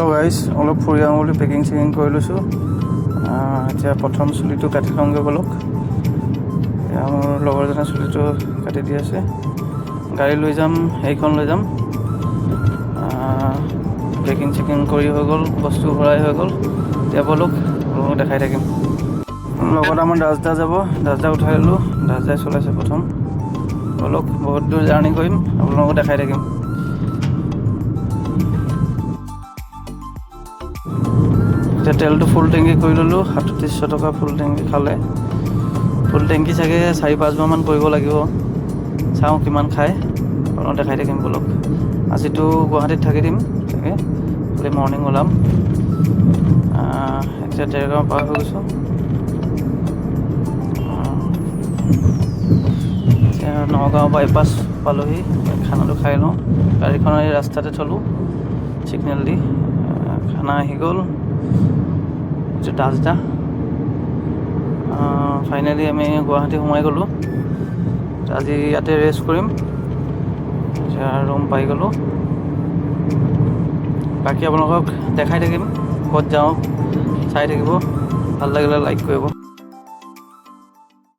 Hello' guys অলপ ফুৰি আহোঁ বুলি পেকিং চেকিং কৰি লৈছোঁ। এতিয়া প্ৰথম চুলিটো কাটি লওঁগৈ ব'লক। এয়া মোৰ লগৰজনে চুলিটো কাটি দি আছে। গাড়ী লৈ যাম হেৰিখন লৈ যাম। পেকিং চেকিং কৰি হৈ গ'ল, বস্তু ভৰাই হৈ গ'ল। এতিয়া ব'লক, আপোনালোকক দেখাই থাকিম। লগত আমাৰ দাসদা যাব। দাসদা উঠাই ল'লোঁ। দাসদাই চলাইছে প্ৰথম। ব'লক, বহুত দূৰ জাৰ্ণি কৰিম, আপোনালোকক দেখাই থাকিম। এতিয়া তেলটো ফুল টেংকি কৰি ল'লোঁ সাতত্ৰিছশ টকা ফুল টেংকি খালে। ফুল টেংকি চাগে চাৰি পাঁচবাৰমান কৰিব লাগিব। চাওঁ কিমান খায় আপোনাক দেখাই থাকিম ব'লক। আজিতো গুৱাহাটীত থাকি দিম চাগে খালি মৰ্ণিং ওলাম। এতিয়া ডেৰগাঁও পাৰ হৈ গৈছোঁ। এতিয়া নগাঁও বাইপাছ পালোহি, খানাটো খাই লওঁ। গাড়ীখন এই ৰাস্তাতে থলোঁ ছিগনেল দি। খানা আহি গ'ল। এইটো দাসদা ফাইনেলি আমি গুৱাহাটী সোমাই গ'লোঁ। আজি ইয়াতে ৰেষ্ট কৰিম। ৰুম পাই গ'লোঁ। বাকী আপোনালোকক দেখাই থাকিম, ক'ত যাওঁ, চাই থাকিব। ভালো লাগিলে লাইক কৰিব।